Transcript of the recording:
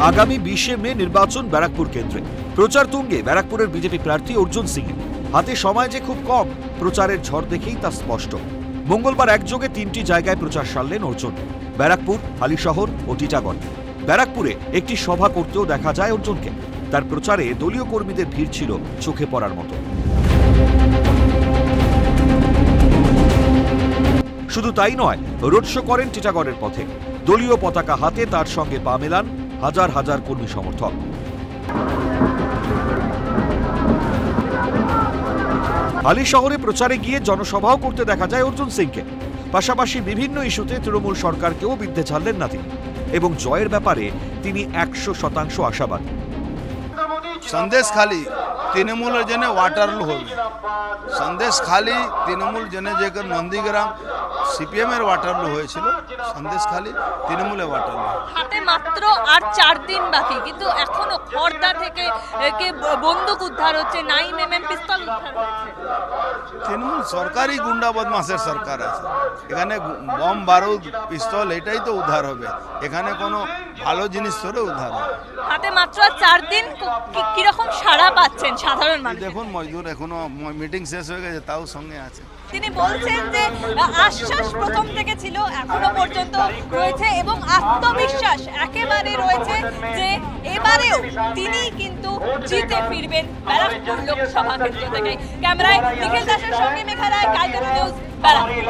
আগামী বিশে মে নির্বাচন ব্যারাকপুর কেন্দ্রে। প্রচার তুঙ্গে ব্যারাকপুরের বিজেপি প্রার্থী অর্জুন সিং হাতে সময় যে খুব কম, প্রচারের ঝড় দেখেই তা স্পষ্ট। মঙ্গলবার একযোগে তিনটি জায়গায় প্রচার সারলেন অর্জুন। ব্যারাকপুর, হালিশহর ও টিটাগড়। ব্যারাকপুরে একটি সভা করতেও দেখা যায় অর্জুনকে। তার প্রচারে দলীয় কর্মীদের ভিড় ছিল চোখে পড়ার মতো। শুধু তাই নয়, রোড শো করেন টিটাগড়ের পথে। দলীয় পতাকা হাতে তার সঙ্গে পা মেলান হাজার হাজার কর্মী সমর্থক। হালি শহরে প্রচারে গিয়ে জনসভাও করতে দেখা যায় অর্জুন সিংকে। পাশাপাশি বিভিন্ন ইস্যুতে তৃণমূল সরকারকেও বিদ্ধে ছাড়লেন না তিনি এবং জয়ের ব্যাপারে তিনি একশো শতাংশ আশাবাদী। সন্দেশ খালি, তৃণমূলের জন্য ওয়াটারলু হবে। সন্দেশ খালি, তৃণমূল জন্য যে নন্দীগ্রাম সিপিএমের ওয়াটারলু হয়েছিল সন্দেশ খালি তৃণমূলের ওয়াটারলু। হাতে মাত্র আর চার দিন বাকি কিন্তু এখনও খর্দা থেকে একে বন্দুক উদ্ধার হচ্ছে নাইন এম এম পিস্তল উদ্ধার হচ্ছে তৃণমূল সরকারই গুন্ডা বদমাসের সরকার আছে। এখানে বম বারুদ পিস্তল এটাই তো উদ্ধার হবে। এখানে কোনো ভালো জিনিস ধরে উদ্ধার হবে। হাতে মাত্র আর চার দিন ক- কি- কীরকম সাড়া পাচ্ছেন সাধারণ মানুষ দেখুন মজদুর এখনও মিটিং শেষ হয়ে গেছে তাও সঙ্গে আছে। তিনি বলছেন যে আশ্বাস প্রথম থেকে ছিল এখনও পর্যন্ত রয়েছে এবং আত্মবিশ্বাস একেবারে রয়েছে যে এবারেও তিনি কিন্তু জিতে ফিরবেন ব্যারাকপুর লোকসভা কেন্দ্র থেকে ক্যামেরায় নিখিল দাসের সঙ্গে মেঘা রায় কালকাটা নিউজ ব্যারাকপুর।